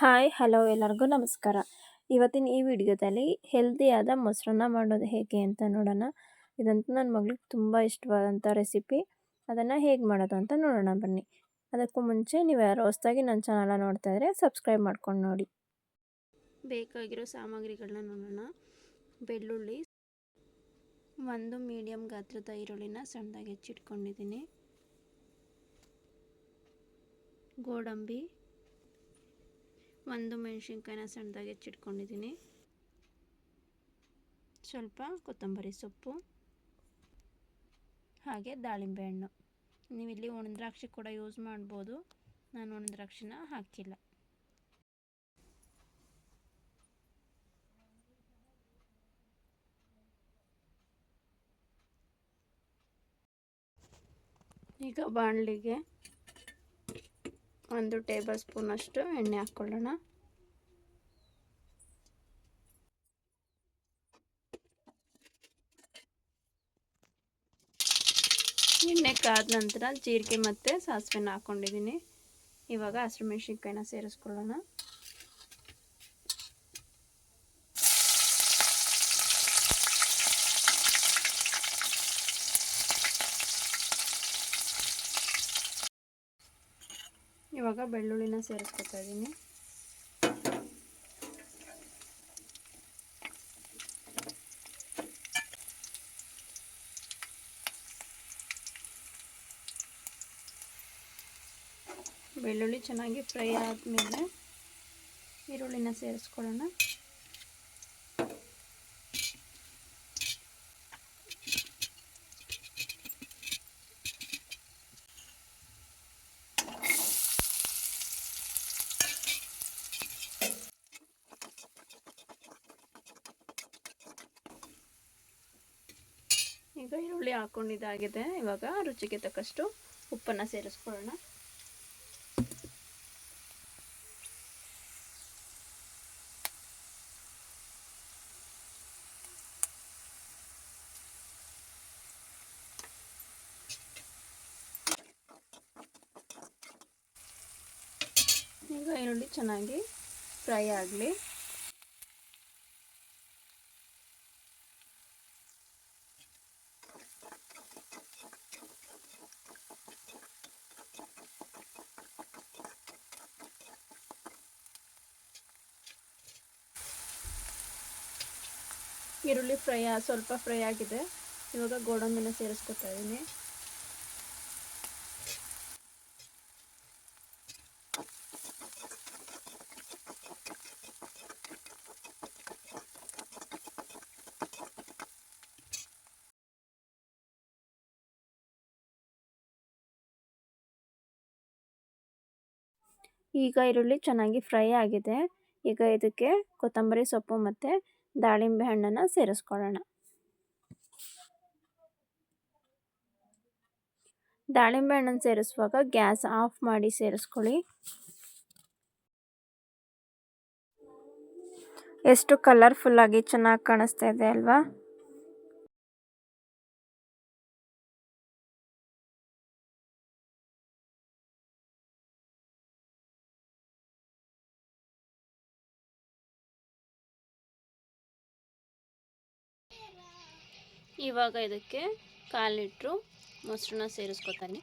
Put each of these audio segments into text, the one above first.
Hi, hello ಎಲ್ಲರಿಗೂ ನಮಸ್ಕಾರ. ಇವತ್ತಿನ ಈ ವಿಡಿಯೋದಲ್ಲಿ ಹೆಲ್ದಿಯಾದ ಮೊಸರನ್ನ ಮಾಡೋದು ಹೇಗೆ ಅಂತ ನೋಡೋಣ. ಇದಂತೂ ನನ್ನ ಮಗಳಿಗೆ ತುಂಬ ಇಷ್ಟವಾದಂಥ ರೆಸಿಪಿ. ಅದನ್ನು ಹೇಗೆ ಮಾಡೋದು ಅಂತ ನೋಡೋಣ, ಬನ್ನಿ. ಅದಕ್ಕೂ ಮುಂಚೆ ನೀವು ಯಾರು ಹೊಸ್ದಾಗಿ ನನ್ನ ಚಾನಲ ನೋಡ್ತಾ ಇದ್ರೆ ಸಬ್ಸ್ಕ್ರೈಬ್ ಮಾಡ್ಕೊಂಡು ನೋಡಿ. ಬೇಕಾಗಿರೋ ಸಾಮಗ್ರಿಗಳನ್ನ ನೋಡೋಣ. ಬೆಳ್ಳುಳ್ಳಿ, ಒಂದು ಮೀಡಿಯಮ್ ಗಾತ್ರದ ಈರುಳ್ಳಿನ ಸಣ್ಣದಾಗಿ ಹೆಚ್ಚಿಟ್ಕೊಂಡಿದ್ದೀನಿ. ಗೋಡಂಬಿ ಒಂದು ಮೆಣಸಿನ್ಕಾಯಿನ ಸಣ್ಣದಾಗಿ ಹೆಚ್ಚಿಟ್ಕೊಂಡಿದ್ದೀನಿ. ಸ್ವಲ್ಪ ಕೊತ್ತಂಬರಿ ಸೊಪ್ಪು, ಹಾಗೆ ದಾಳಿಂಬೆ ಹಣ್ಣು. ನೀವಿಲ್ಲಿ ಒಣದ್ರಾಕ್ಷಿ ಕೂಡ ಯೂಸ್ ಮಾಡ್ಬೋದು. ನಾನು ಒಣದ್ರಾಕ್ಷಿನ ಹಾಕಿಲ್ಲ. ಈಗ ಬಾಣಲಿಗೆ ಒಂದು ಟೇಬಲ್ ಸ್ಪೂನಷ್ಟು ಎಣ್ಣೆ ಹಾಕ್ಕೊಳ್ಳೋಣ ಎಣ್ಣೆ ಕಾದ ನಂತರ ಜೀರಿಗೆ ಮತ್ತು ಸಾಸಿವೆನ ಹಾಕ್ಕೊಂಡಿದ್ದೀನಿ ಇವಾಗ ಹಸಿರು ಮೆಣಸಿನ್ಕಾಯಿನ ಸೇರಿಸ್ಕೊಳ್ಳೋಣ. ಇವಾಗ ಬೆಳ್ಳುಳ್ಳಿನ ಸೇರಿಸ್ಕೊತಾ ಇದ್ದೀನಿ ಬೆಳ್ಳುಳ್ಳಿ ಚೆನ್ನಾಗಿ ಫ್ರೈ ಆದಮೇಲೆ ಈರುಳ್ಳಿನ ಸೇರಿಸ್ಕೊಳ್ಳೋಣ. ಈಗ ಈರುಳ್ಳಿ ಹಾಕೊಂಡಿದ್ದಾಗಿದೆ ಇವಾಗ ರುಚಿಗೆ ತಕ್ಕಷ್ಟು ಉಪ್ಪನ್ನು ಸೇರಿಸ್ಕೊಳ್ಳೋಣ. ಈಗ ಈರುಳ್ಳಿ ಚೆನ್ನಾಗಿ ಫ್ರೈ ಆಗಲಿ. ಈರುಳ್ಳಿ ಫ್ರೈ ಸ್ವಲ್ಪ ಫ್ರೈ ಆಗಿದೆ. ಇವಾಗ ಗೋಡಂಬಿನ ಸೇರಿಸ್ಕೊತಾ ಇದ್ದೀನಿ. ಈಗ ಈರುಳ್ಳಿ ಚೆನ್ನಾಗಿ ಫ್ರೈ ಆಗಿದೆ. ಈಗ ಇದಕ್ಕೆ ಕೊತ್ತಂಬರಿ ಸೊಪ್ಪು ಮತ್ತು ದಾಳಿಂಬೆ ಹಣ್ಣನ್ನು ಸೇರಿಸ್ಕೊಳ್ಳೋಣ. ದಾಳಿಂಬೆ ಹಣ್ಣನ್ನು ಸೇರಿಸುವಾಗ ಗ್ಯಾಸ್ ಆಫ್ ಮಾಡಿ ಸೇರಿಸ್ಕೊಳ್ಳಿ. ಎಷ್ಟು ಕಲರ್ಫುಲ್ಲಾಗಿ ಚೆನ್ನಾಗಿ ಕಾಣಿಸ್ತಾ ಇದೆ ಅಲ್ವಾ? ಇವಾಗ ಇದಕ್ಕೆ ಕಾಲು ಲೀಟ್ರು ಮೊಸರನ್ನ ಸೇರಿಸ್ಕೊತಾನೆ.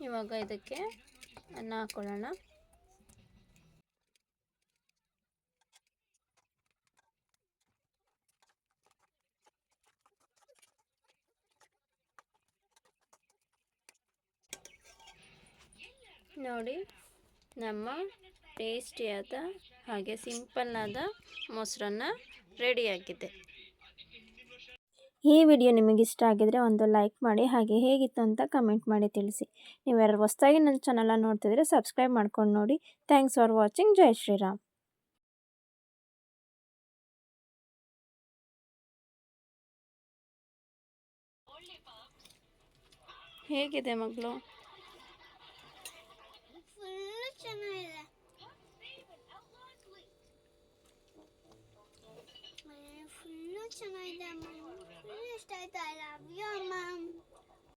ಇವಾಗ ಇದಕ್ಕೆ ಅನ್ನ ಹಾಕೊಳ್ಳೋಣ. ನೋಡಿ ನಮ್ಮ ಟೇಸ್ಟಿಯಾದ ಹಾಗೆ ಸಿಂಪಲ್ಲಾದ ಮೊಸರನ್ನ ರೆಡಿಯಾಗಿದೆ. ಈ ವಿಡಿಯೋ ನಿಮಗೆ ಇಷ್ಟ ಆಗಿದರೆ ಒಂದು ಲೈಕ್ ಮಾಡಿ, ಹಾಗೆ ಹೇಗಿತ್ತು ಅಂತ ಕಮೆಂಟ್ ಮಾಡಿ ತಿಳಿಸಿ. ನೀವು ಯಾರು ಹೊಸದಾಗಿ ನನ್ನ ಚಾನಲ್ನ ನೋಡ್ತಿದ್ರೆ ಸಬ್ಸ್ಕ್ರೈಬ್ ಮಾಡ್ಕೊಂಡು ನೋಡಿ. ಥ್ಯಾಂಕ್ಸ್ ಫಾರ್ ವಾಚಿಂಗ್ ಜೈ ಶ್ರೀರಾಮ್. ಹೇಗಿದೆ ಮಗಳು? ಚೆನ್ನಾಗಿದೆ